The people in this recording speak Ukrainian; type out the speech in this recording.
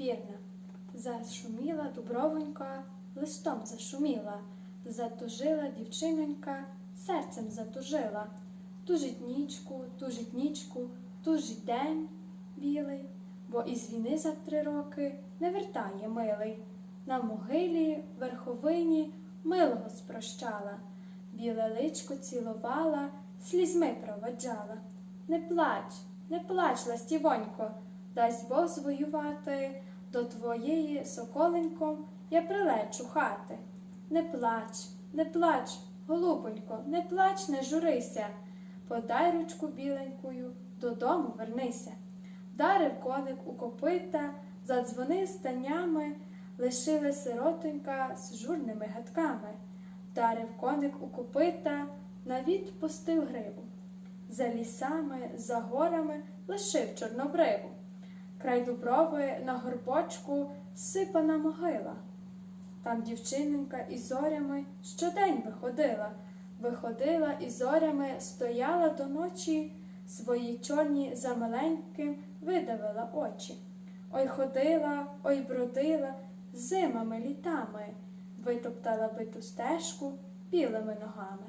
вірна. Зашуміла дубровонька, листом зашуміла, затужила дівчинонька, серцем затужила. Тужить нічку, тужить нічку, тужить день білий, бо із війни за три роки не вертає милий. На могилі верховині милого спрощала, біле личко цілувала, слізьми проводжала. Не плач, не плач, ластівонько, дасть Бог звоювати, до твоєї соколенько я прилечу хати. Не плач, не плач, голубонько, не плач, не журися, подай ручку біленькою, додому вернися. Вдарив коник у копита, задзвонив станями, лишили сиротонька з журними гадками. Вдарив коник у копита, навід пустив гриву. За лісами, за горами лишив чорнобриву. Край дуброви на горбочку сипана могила. Там дівчиненька із зорями щодень виходила, виходила і зорями стояла до ночі, свої чорні за маленьким видавила очі. Ой ходила, ой бродила зимами літами, витоптала биту стежку білими ногами.